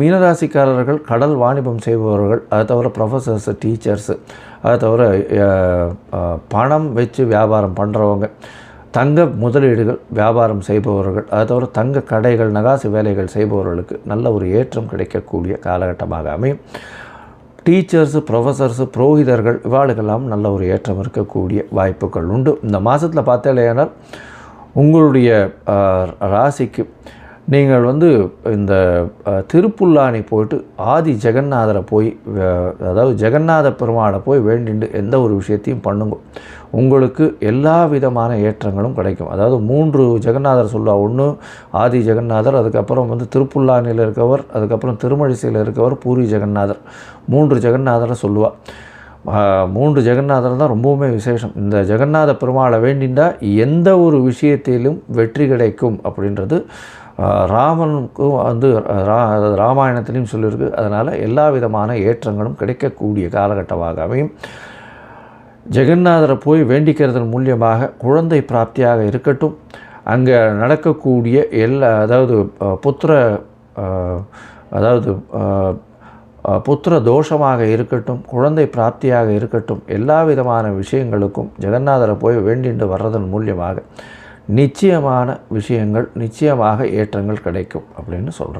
மீனராசிக்காரர்கள் கடல் வாணிபம் செய்பவர்கள் அதை தவிர ப்ரொஃபஸர்ஸு டீச்சர்ஸு அதை தவிர பணம் வச்சு வியாபாரம் பண்ணுறவங்க தங்க முதலீடுகள் வியாபாரம் செய்பவர்கள் அதை தவிர தங்க கடைகள் நகாசு வேலைகள் செய்பவர்களுக்கு நல்ல ஒரு ஏற்றம் கிடைக்கக்கூடிய காலகட்டமாக அமையும். டீச்சர்ஸு ப்ரொஃபஸர்ஸு புரோகிதர்கள் இவாளுக்கெல்லாம் நல்ல ஒரு ஏற்றம் இருக்கக்கூடிய வாய்ப்புகள் உண்டு. இந்த மாதத்தில் பார்த்தேலையானால் உங்களுடைய ராசிக்கு நீங்கள் வந்து இந்த திருப்புல்லானி போயிட்டு ஆதி ஜெகநாதரை போய் அதாவது ஜெகநாத பெருமாளை போய் வேண்டிண்டு எந்த ஒரு விஷயத்தையும் பண்ணுங்க. உங்களுக்கு எல்லா விதமான ஏற்றங்களும் கிடைக்கும். அதாவது மூன்று ஜெகநாதர் சொல்லுவா. ஒன்று ஆதி ஜெகநாதர் அதுக்கப்புறம் வந்து திருப்புல்லானியில் இருக்கவர் அதுக்கப்புறம் திருமழிசையில் இருக்கவர் பூரி ஜெகநாதர். மூன்று ஜெகநாதரை சொல்லுவாள் மூன்று ஜெகநாதர் தான் ரொம்பவுமே விசேஷம். இந்த ஜெகநாத பெருமாளை வேண்டிண்டா எந்த ஒரு விஷயத்திலும் வெற்றி கிடைக்கும் அப்படின்றது ராமனுக்கும் வந்து ரா ராமாயணத்திலையும் சொல்லியிருக்கு அதனால் எல்லா விதமான ஏற்றங்களும் கிடைக்கக்கூடிய காலகட்டமாக அமையும். ஜெகநாதரை போய் வேண்டிக்கிறதன் மூலியமாக குழந்தை பிராப்தியாக இருக்கட்டும். அங்கே நடக்கக்கூடிய எல்லா அதாவது புத்திர அதாவது புத்திர தோஷமாக இருக்கட்டும் குழந்தை பிராப்தியாக இருக்கட்டும் எல்லா விதமான விஷயங்களுக்கும் ஜெகநாதரை போய் வேண்டிண்டு வர்றதன் மூலியமாக நிச்சயமான விஷயங்கள் நிச்சயமாக ஏற்றங்கள் கிடைக்கும் அப்படின்னு சொல்கிறேன்